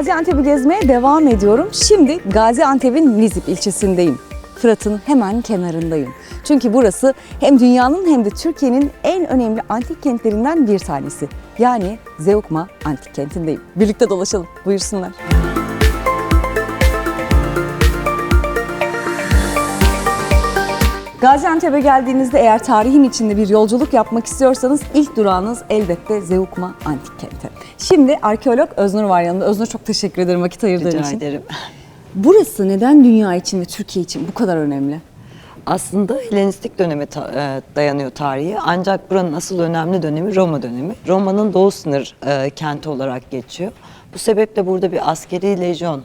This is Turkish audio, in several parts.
Gaziantep'i gezmeye devam ediyorum. Şimdi Gaziantep'in Nizip ilçesindeyim. Fırat'ın hemen kenarındayım. Çünkü burası hem dünyanın hem de Türkiye'nin en önemli antik kentlerinden bir tanesi. Yani Zeugma Antik Kenti'ndeyim. Birlikte dolaşalım. Buyursunlar. Gaziantep'e geldiğinizde eğer tarihin içinde bir yolculuk yapmak istiyorsanız ilk durağınız elbette Zeugma Antik Kenti. Şimdi arkeolog Öznur var yanında. Öznur çok teşekkür ederim vakit ayırdığın Rica için. ederim. Burası neden dünya için ve Türkiye için bu kadar önemli? Aslında Helenistik döneme ta- e, dayanıyor tarihi. Ancak buranın asıl önemli dönemi Roma dönemi. Roma'nın doğu sınır e, kenti olarak geçiyor. Bu sebeple burada bir askeri lejyon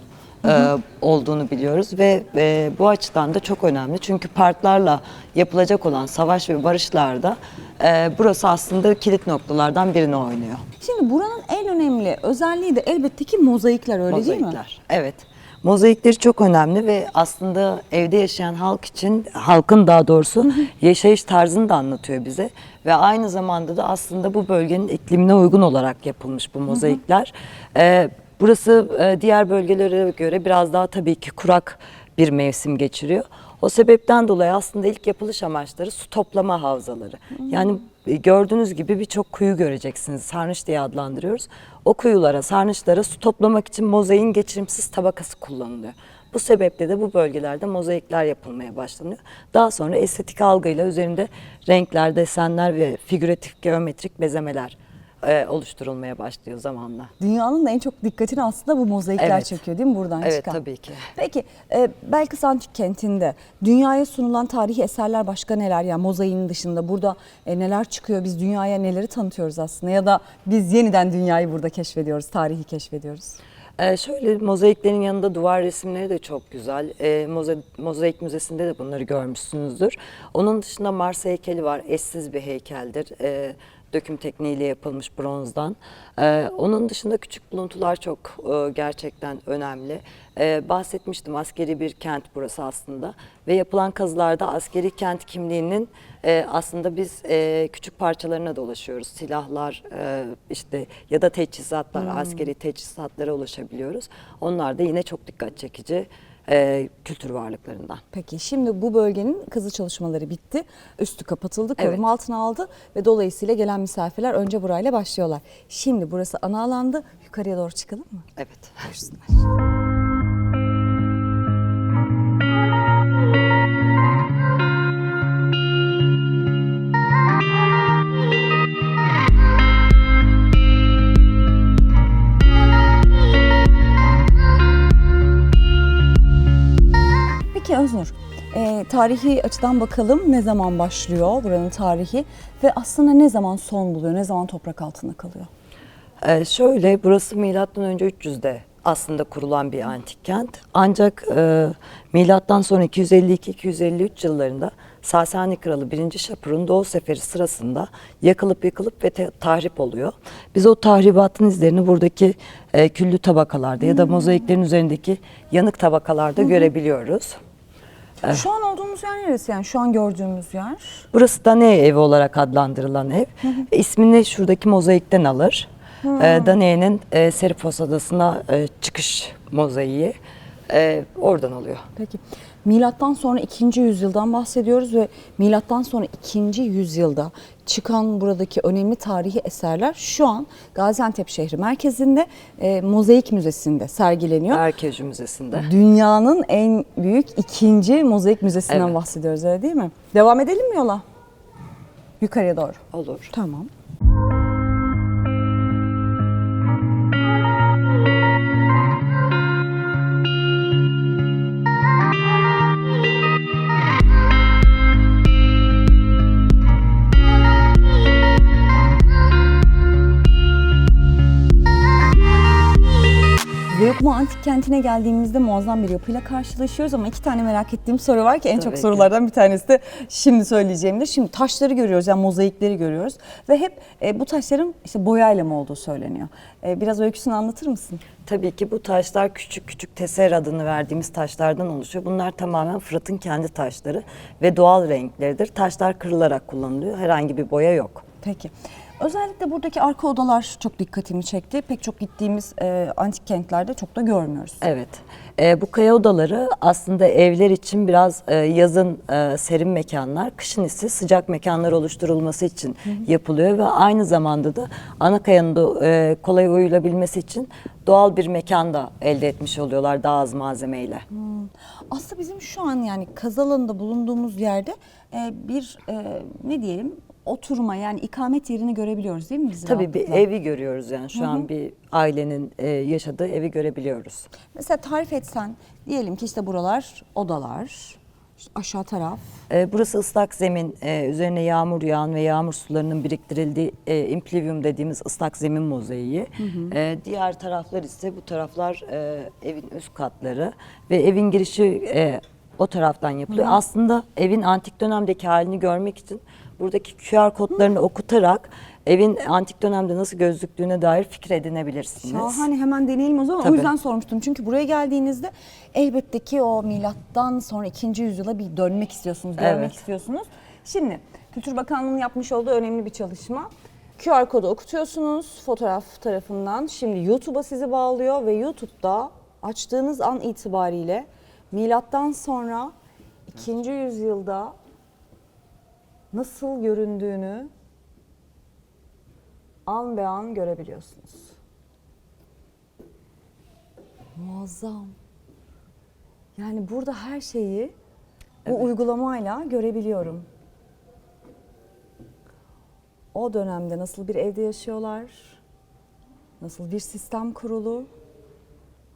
e, olduğunu biliyoruz ve e, bu açıdan da çok önemli. Çünkü partlarla yapılacak olan savaş ve barışlarda e, burası aslında kilit noktalardan birini oynuyor. Şimdi buranın en önemli özelliği de elbette ki mozaikler öyle değil mi? Mozaikler. Evet. Mozaikleri çok önemli ve aslında evde yaşayan halk için, halkın daha doğrusu yaşayış tarzını da anlatıyor bize. Ve aynı zamanda da aslında bu bölgenin iklimine uygun olarak yapılmış bu mozaikler. Ee, burası e, diğer bölgelere göre biraz daha tabii ki kurak bir mevsim geçiriyor. O sebepten dolayı aslında ilk yapılış amaçları su toplama havzaları. Yani e, gördüğünüz gibi birçok kuyu göreceksiniz. Sarnıç diye adlandırıyoruz. O kuyulara, sarnıçlara su toplamak için mozaiğin geçirimsiz tabakası kullanılıyor. Bu sebeple de bu bölgelerde mozaikler yapılmaya başlanıyor. Daha sonra estetik algıyla üzerinde renkler, desenler ve figüratif geometrik bezemeler e, oluşturulmaya başlıyor zamanla. Dünyanın da en çok dikkatini aslında bu mozaikler Evet. çekiyor değil mi buradan Evet çıkan? tabii ki. Peki e, Belkıs Antik Kenti'nde dünyaya sunulan tarihi eserler başka neler? Yani mozaiğin dışında burada e, neler çıkıyor? Biz dünyaya neleri tanıtıyoruz aslında? Ya da biz yeniden dünyayı burada keşfediyoruz, tarihi keşfediyoruz. Ee, şöyle mozaiklerin yanında duvar resimleri de çok güzel. Ee, moza- mozaik Müzesi'nde de bunları görmüşsünüzdür. Onun dışında Mars heykeli var. Eşsiz bir heykeldir. Ee, döküm tekniğiyle yapılmış bronzdan. Ee, onun dışında küçük buluntular çok e, gerçekten önemli. Ee, bahsetmiştim askeri bir kent burası aslında ve yapılan kazılarda askeri kent kimliğinin e, aslında biz e, küçük parçalarına dolaşıyoruz. Silahlar e, işte ya da teçhizatlar, askeri teçhizatlara ulaşabiliyoruz. Onlar da yine çok dikkat çekici e, kültür varlıklarından. Peki şimdi bu bölgenin kazı çalışmaları bitti. Üstü kapatıldı, koruma Evet. altına aldı ve dolayısıyla gelen misafirler önce burayla başlıyorlar. Şimdi burası ana alandı. Yukarıya doğru çıkalım mı? Evet. Buyursunlar. Peki Öznur, e, tarihi açıdan bakalım ne zaman başlıyor buranın tarihi ve aslında ne zaman son buluyor, ne zaman toprak altında kalıyor? Ee, şöyle burası milattan önce 300'de aslında kurulan bir antik kent. Ancak e, milattan sonra 252-253 yıllarında Sasani Kralı 1. Şapur'un Doğu Seferi sırasında yakılıp yıkılıp ve tahrip oluyor. Biz o tahribatın izlerini buradaki e, küllü tabakalarda ya da mozaiklerin üzerindeki yanık tabakalarda görebiliyoruz. Şu an olduğumuz yer neresi yani şu an gördüğümüz yer? Burası Danae evi olarak adlandırılan ev. İsmini şuradaki mozaikten alır. Ee, Danae'nin e, Serifos Adası'na e, çıkış mozaiği e, oradan oluyor. Peki milattan sonra 2. yüzyıldan bahsediyoruz ve milattan sonra 2. yüzyılda çıkan buradaki önemli tarihi eserler şu an Gaziantep şehri merkezinde e, Mozaik Müzesi'nde sergileniyor. Erkeci Müzesi'nde. Dünyanın en büyük ikinci mozaik müzesinden Evet. bahsediyoruz öyle değil mi? Devam edelim mi yola? Yukarıya doğru. Olur. Tamam. Kenti'ne geldiğimizde muazzam bir yapıyla karşılaşıyoruz ama iki tane merak ettiğim soru var ki en çok Tabii ki. sorulardan bir tanesi de şimdi söyleyeceğimdir. Şimdi taşları görüyoruz yani mozaikleri görüyoruz ve hep e, bu taşların işte boyayla mı olduğu söyleniyor. E, biraz öyküsünü anlatır mısın? Tabii ki bu taşlar küçük küçük teser adını verdiğimiz taşlardan oluşuyor. Bunlar tamamen Fırat'ın kendi taşları ve doğal renkleridir. Taşlar kırılarak kullanılıyor. Herhangi bir boya yok. Peki. Özellikle buradaki arka odalar çok dikkatimi çekti. Pek çok gittiğimiz e, antik kentlerde çok da görmüyoruz. Evet. Ee, bu kaya odaları aslında evler için biraz e, yazın e, serin mekanlar, kışın ise sıcak mekanlar oluşturulması için yapılıyor ve aynı zamanda da ana kayanın da e, kolay uyulabilmesi için doğal bir mekanda elde etmiş oluyorlar daha az malzemeyle. Aslında bizim şu an yani Kazalan'da bulunduğumuz yerde e, bir e, ne diyelim oturma yani ikamet yerini görebiliyoruz değil mi biz Tabii bir evi görüyoruz yani şu an bir ailenin e, yaşadığı evi görebiliyoruz. Mesela tarif etsen diyelim ki işte buralar odalar, işte aşağı taraf. E, burası ıslak zemin, e, üzerine yağmur yağan ve yağmur sularının biriktirildiği e, implivium dediğimiz ıslak zemin mozaiği. E, diğer taraflar ise bu taraflar e, evin üst katları ve evin girişi e, o taraftan yapılıyor. Aslında evin antik dönemdeki halini görmek için buradaki QR kodlarını okutarak evin antik dönemde nasıl gözüktüğüne dair fikir edinebilirsiniz. Şahane hemen deneyelim o zaman. O Tabii. yüzden sormuştum. Çünkü buraya geldiğinizde elbette ki o milattan sonra 2. yüzyıla bir dönmek istiyorsunuz, görmek Evet. istiyorsunuz. Şimdi Kültür Bakanlığı'nın yapmış olduğu önemli bir çalışma. QR kodu okutuyorsunuz fotoğraf tarafından. Şimdi YouTube'a sizi bağlıyor ve YouTube'da açtığınız an itibariyle milattan sonra 2. yüzyılda nasıl göründüğünü an be an görebiliyorsunuz. Muazzam. Yani burada her şeyi bu uygulamayla görebiliyorum. O dönemde nasıl bir evde yaşıyorlar? Nasıl bir sistem kurulu?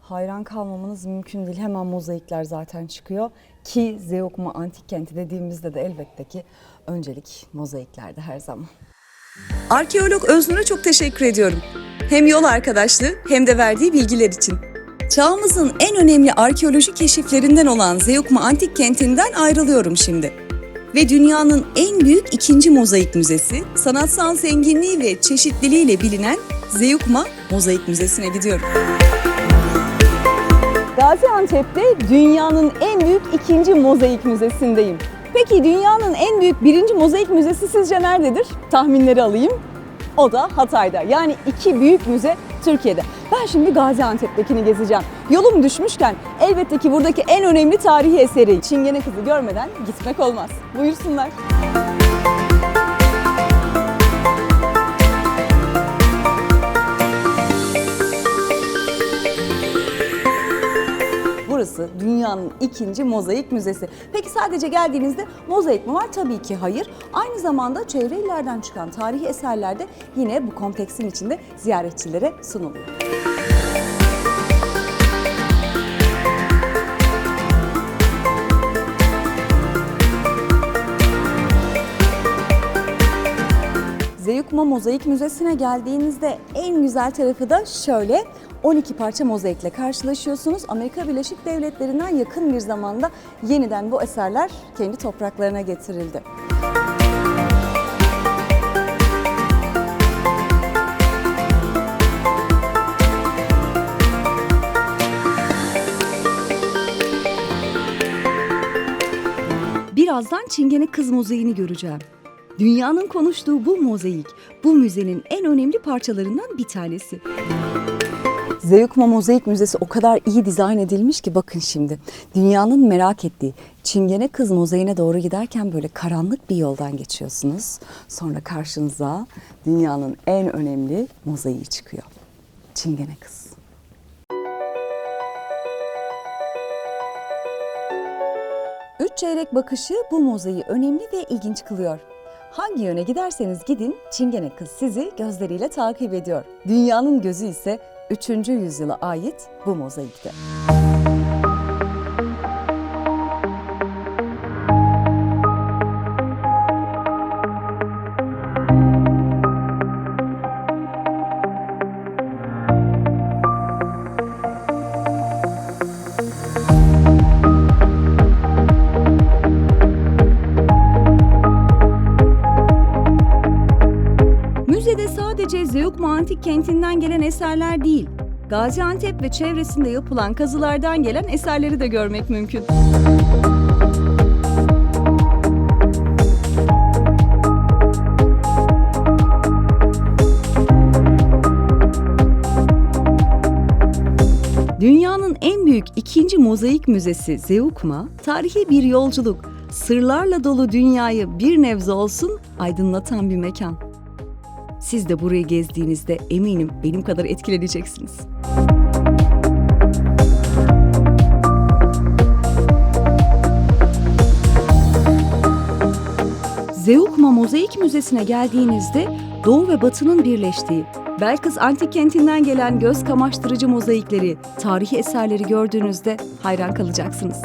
Hayran kalmamanız mümkün değil. Hemen mozaikler zaten çıkıyor. Ki Zeugma Antik Kenti dediğimizde de elbette ki öncelik mozaiklerde her zaman. Arkeolog Öznur'a çok teşekkür ediyorum. Hem yol arkadaşlığı hem de verdiği bilgiler için. Çağımızın en önemli arkeoloji keşiflerinden olan Zeugma Antik Kenti'nden ayrılıyorum şimdi. Ve dünyanın en büyük ikinci mozaik müzesi, sanatsal zenginliği ve çeşitliliğiyle bilinen Zeugma Mozaik Müzesi'ne gidiyorum. Gaziantep'te dünyanın en büyük ikinci mozaik müzesindeyim. Peki dünyanın en büyük birinci mozaik müzesi sizce nerededir? Tahminleri alayım. O da Hatay'da. Yani iki büyük müze Türkiye'de. Ben şimdi Gaziantep'tekini gezeceğim. Yolum düşmüşken elbette ki buradaki en önemli tarihi eseri Çingene Kızı görmeden gitmek olmaz. Buyursunlar. Burası dünyanın ikinci mozaik müzesi. Peki sadece geldiğinizde mozaik mi var? Tabii ki hayır. Aynı zamanda çevre illerden çıkan tarihi eserler de yine bu kompleksin içinde ziyaretçilere sunuluyor. Zeugma Mozaik Müzesi'ne geldiğinizde en güzel tarafı da şöyle 12 parça mozaikle karşılaşıyorsunuz. Amerika Birleşik Devletleri'nden yakın bir zamanda yeniden bu eserler kendi topraklarına getirildi. Birazdan Çingene Kız Mozaikini göreceğim. Dünyanın konuştuğu bu mozaik, bu müzenin en önemli parçalarından bir tanesi. Zeugma Mozaik Müzesi o kadar iyi dizayn edilmiş ki bakın şimdi. Dünyanın merak ettiği Çingene Kız Mozaiğine doğru giderken böyle karanlık bir yoldan geçiyorsunuz. Sonra karşınıza dünyanın en önemli mozaiği çıkıyor. Çingene Kız. Üç çeyrek bakışı bu mozaiği önemli ve ilginç kılıyor. Hangi yöne giderseniz gidin Çingene kız sizi gözleriyle takip ediyor. Dünyanın gözü ise 3. yüzyıla ait bu mozaikte. Müzede Pendik kentinden gelen eserler değil, Gaziantep ve çevresinde yapılan kazılardan gelen eserleri de görmek mümkün. Dünyanın en büyük ikinci mozaik müzesi Zeugma, tarihi bir yolculuk, sırlarla dolu dünyayı bir nebze olsun aydınlatan bir mekan. Siz de burayı gezdiğinizde eminim benim kadar etkileneceksiniz. Zeugma Mozaik Müzesi'ne geldiğinizde Doğu ve Batı'nın birleştiği, Belkıs Antik Kenti'nden gelen göz kamaştırıcı mozaikleri, tarihi eserleri gördüğünüzde hayran kalacaksınız.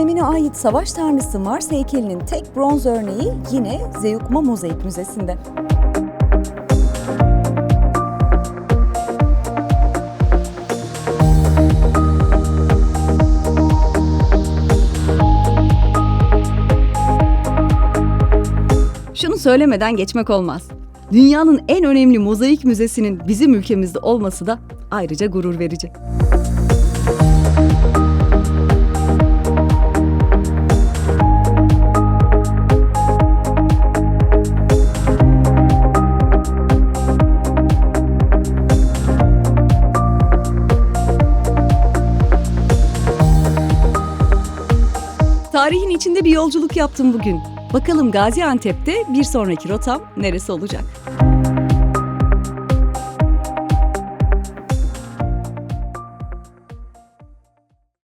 Dönemine ait savaş tanrısı Mars heykelinin tek bronz örneği yine Zeugma Mozaik Müzesi'nde. Şunu söylemeden geçmek olmaz. Dünyanın en önemli mozaik müzesinin bizim ülkemizde olması da ayrıca gurur verici. Tarihin içinde bir yolculuk yaptım bugün. Bakalım Gaziantep'te bir sonraki rotam neresi olacak?